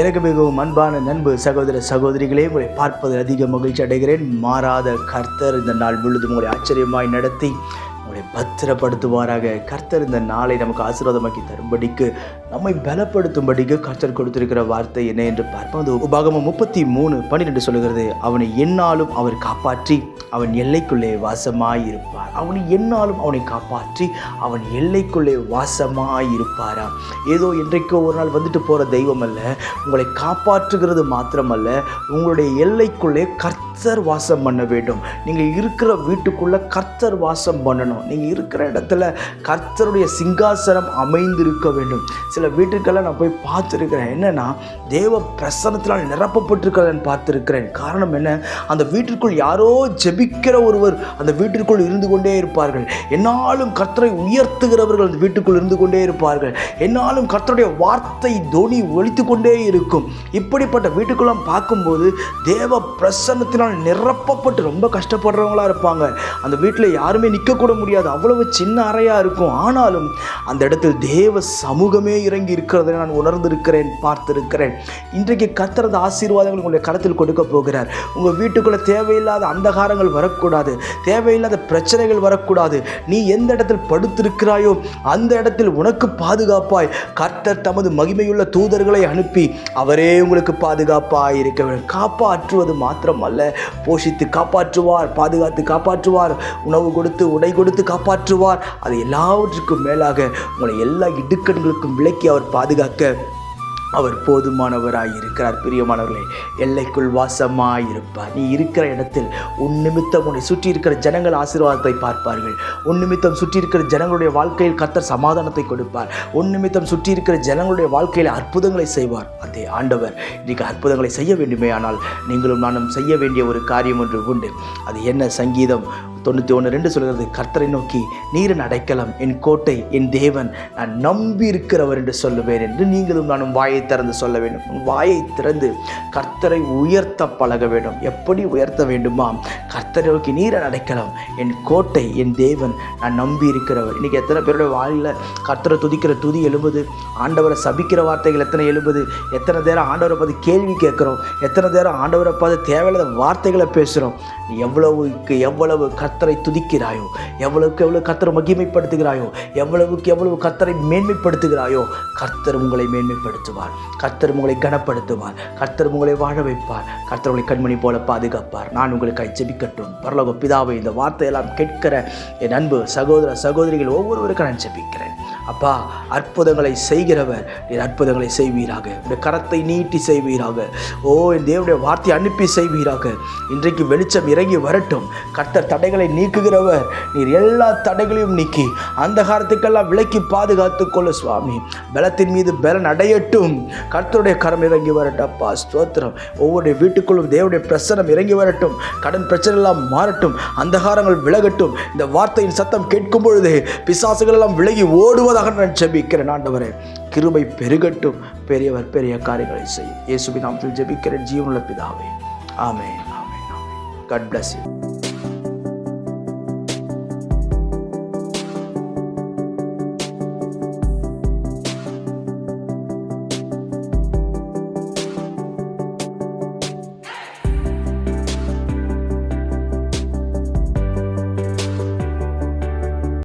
எனக்கு மிகவும் அன்பான நண்பு சகோதர சகோதரிகளே உங்களை பார்ப்பதில் அதிக மகிழ்ச்சி அடைகிறேன். மாறாத கர்த்தர் இந்த நாள் முழுதும் உங்களை ஆச்சரியமாய் நடத்தி உங்களை பத்திரப்படுத்துவாராக. கர்த்தர் இந்த நாளை நமக்கு ஆசீர்வாதமாக்கி தரும்படிக்கு நம்மை பலப்படுத்தும்படிக்கு கர்த்தர் கொடுத்திருக்கிற வார்த்தை என்ன என்று பார்ப்போம். அது உபாகமம் முப்பத்தி மூணு பன்னிரெண்டு சொல்லுகிறது அவனை என்னாலும் அவர் காப்பாற்றி அவன் எல்லைக்குள்ளே வாசமாயிருப்பார். அவனை என்னாலும் அவனை காப்பாற்றி அவன் எல்லைக்குள்ளே வாசமாய் இருப்பாரா ஏதோ இன்றைக்கோ ஒரு நாள் வந்துட்டு போகிற தெய்வம் அல்ல உங்களை காப்பாற்றுகிறது மாத்திரமல்ல உங்களுடைய எல்லைக்குள்ளே கர்த்தர் வாசம் பண்ண வேண்டும். நீங்கள் இருக்கிற வீட்டுக்குள்ளே கர்த்தர் வாசம் பண்ணணும். நீங்கள் இருக்கிற இடத்துல கர்த்தருடைய சிங்காசனம் அமைந்திருக்க வேண்டும். சில வீட்டுக்கெல்லாம் நான் போய் பார்த்துருக்கிறேன். என்னென்னா தேவ பிரசனத்தினால் நிரப்பப்பட்டிருக்கிறத பார்த்துருக்கிறேன். காரணம் என்ன? அந்த வீட்டிற்குள் யாரோ ஜெபிக்கிற ஒருவர் அந்த வீட்டிற்குள் இருந்து கொண்டே இருப்பார்கள். என்னாலும் கர்த்தரை உயர்த்துகிறவர்கள் அந்த வீட்டுக்குள் இருந்து கொண்டே இருப்பார்கள். என்னாலும் கர்த்தருடைய வார்த்தை தொனி ஒழித்து கொண்டே இருக்கும். இப்படிப்பட்ட வீட்டுக்குள்ளாம் பார்க்கும்போது தேவ பிரசன்னத்தினால் நிரப்பப்பட்டு ரொம்ப கஷ்டப்படுறவங்களா இருப்பாங்க. அந்த வீட்டில் யாருமே நிற்கக்கூட முடியும் முடியாது. அவ்வளவு சின்ன அறையாக இருக்கும். ஆனாலும் அந்த இடத்தில் தேவ சமூகமே இறங்கி இருக்கிறதை நான் உணர்ந்திருக்கிறேன் பார்த்திருக்கிறேன். இன்றைக்கு கத்துறது ஆசீர்வாதங்கள் உங்களுடைய களத்தில் கொடுக்க போகிறார். உங்கள் வீட்டுக்குள்ளே தேவையில்லாத அந்தகாரங்கள் வரக்கூடாது. தேவையில்லாத பிரச்சனைகள் வரக்கூடாது. நீ எந்த இடத்தில் படுத்திருக்கிறாயோ அந்த இடத்தில் உனக்கு பாதுகாப்பாய். கர்த்தர் தமது மகிமையுள்ள தூதர்களை அனுப்பி அவரே உங்களுக்கு பாதுகாப்பாக இருக்க வேண்டும். காப்பாற்றுவது மாத்திரமல்ல. போஷித்து காப்பாற்றுவார் பாதுகாத்து காப்பாற்றுவார். உணவு கொடுத்து உடை கொடுத்து காப்பாற்றுவார். அது எல்லாவற்றுக்கும் மேலாக உங்களை எல்லா இடுக்கண்களுக்கும் விலக்கி அவர் பாதுகாக்க அவர் போதுமானவராய் இருக்கிறார். பிரியமானவர்களே எல்லைக்குள் வாசமாய் இருப்பார் நீ இருக்கிற இடத்தில் உன் நிமித்தம் உன்னை சுற்றி இருக்கிற ஜனங்கள் ஆசீர்வாதத்தை பார்ப்பார்கள். உன் நிமித்தம் சுற்றி இருக்கிற ஜனங்களுடைய வாழ்க்கையில் கர்த்தர் சமாதானத்தை கொடுப்பார். உன் நிமித்தம் சுற்றி இருக்கிற ஜனங்களுடைய வாழ்க்கையில் அற்புதங்களை செய்வார். அதே ஆண்டவர் இன்றைக்கு அற்புதங்களை செய்ய வேண்டுமே ஆனால் நீங்களும் நானும் செய்ய வேண்டிய ஒரு காரியம் ஒன்று உண்டு. அது என்ன சங்கீதம்? தொண்ணூற்றி ஒன்று ரெண்டு சொல்கிறது கர்த்தரை நோக்கி நீரின் அடைக்கலம். என் கோட்டை என் தேவன். நான் நம்பி இருக்கிறவர் என்று சொல்லுவேன் என்று நீங்களும் நானும் வாயை திறந்து சொல்ல வேண்டும். வாயை திறந்து கர்த்தரை உயர்த்த பழக வேண்டும். எப்படி உயர்த்த வேண்டுமா? கர்த்தரை நோக்கி நீரை அடைக்கலம். என் கோட்டை என் தேவன் நான் நம்பி இருக்கிறவர் இன்றைக்கி எத்தனை பேருடைய வாயில் கர்த்தரை துதிக்கிற துதி எழுபது ஆண்டவரை சபிக்கிற வார்த்தைகள் எத்தனை எழுபது எத்தனை நேரம் ஆண்டவரை பார்த்து கேள்வி கேட்குறோம்? எத்தனை நேரம் ஆண்டவரை பார்த்து தேவையில்லாத வார்த்தைகளை பேசுகிறோம் நீ எவ்வளவுக்கு எவ்வளவு கர்த்தரை துதிக்கிறாயோ எவ்வளவுக்கு எவ்வளவு கர்த்தரை மகிமைப்படுத்துகிறாயோ எவ்வளவுக்கு எவ்வளவு கர்த்தரை மேன்மைப்படுத்துகிறாயோ கர்த்தர் உங்களை மேன்மைப்படுத்துவார். கர்த்தர் உங்களை கனப்படுத்துவார். கர்த்தர் உங்களை வாழ வைப்பார். கர்த்தர் உங்களை கண்மணி போல பாதுகாப்பார். நான் உங்களுக்கு ஜெபிக்கட்டும். பரலோக பிதாவை இந்த வார்த்தையெல்லாம் கேட்கிற என் அன்பு சகோதர சகோதரிகள் ஒவ்வொருவருக்கும் நான் ஜெபிக்கிறேன். அப்பா அற்புதங்களை செய்கிறவர் நீர் அற்புதங்களை செய்வீராக. உடைய கரத்தை நீட்டி செய்வீராக. ஓ என் தேவனுடைய வார்த்தையை அனுப்பி செய்வீராக. இன்றைக்கு வெளிச்சம் இறங்கி வரட்டும். கர்த்தர் தடைகளை நீக்குகிறவர் நீர் எல்லா தடைகளையும் நீக்கி அந்த காலத்துக்கெல்லாம் விலக்கி பாதுகாத்து கொள்ள சுவாமி. பலத்தின் மீது பலன் அடையட்டும். கர்த்தருடைய கரம் இறங்கி வரட்டும் அப்பா. ஸ்தோத்திரம் ஒவ்வொரு வீட்டுக்குள்ளும் தேவனுடைய பிரசனம் இறங்கி வரட்டும். கடன் பிரச்சனை எல்லாம் மாறட்டும். அந்தகாரங்கள் விலகட்டும். இந்த வார்த்தையின் சத்தம் கேட்கும் பொழுது பிசாசுகள் எல்லாம் விலகி ஓடுவதாக நான் ஜெபிக்கிறேன். ஆண்டவரே கிருபை பெருகட்டும். பெரியவர் பெரிய காரியங்களை செய்யும். இயேசுபி நாமத்தில் ஜெபிக்கிறேன். ஜீவனுள்ள பிதாவே. ஆமே ஆமே ஆமென். God bless you